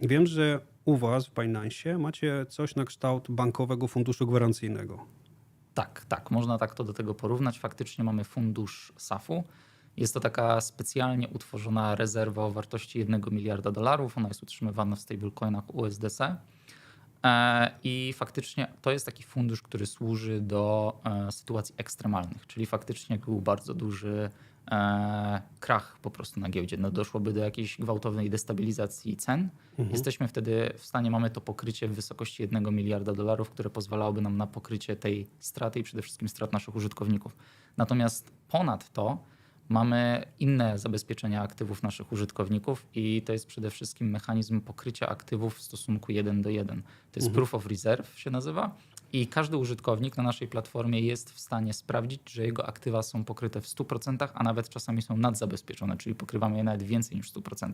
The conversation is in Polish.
Wiem, że u Was w Binance macie coś na kształt bankowego funduszu gwarancyjnego. Tak, tak, można tak to do tego porównać. Faktycznie mamy fundusz SAF-u. Jest to taka specjalnie utworzona rezerwa o wartości 1 miliarda dolarów. Ona jest utrzymywana w stablecoinach USDC. E, I faktycznie to jest taki fundusz, który służy do e, sytuacji ekstremalnych, czyli faktycznie był bardzo duży e, krach po prostu na giełdzie, no doszłoby do jakiejś gwałtownej destabilizacji cen. Jesteśmy wtedy w stanie, mamy to pokrycie w wysokości 1 miliarda dolarów, które pozwalałoby nam na pokrycie tej straty i przede wszystkim strat naszych użytkowników. Natomiast ponad to mamy inne zabezpieczenia aktywów naszych użytkowników i to jest przede wszystkim mechanizm pokrycia aktywów w stosunku 1 do 1. To jest proof of reserve się nazywa i każdy użytkownik na naszej platformie jest w stanie sprawdzić, że jego aktywa są pokryte w 100%, a nawet czasami są nadzabezpieczone, czyli pokrywamy je nawet więcej niż w 100%.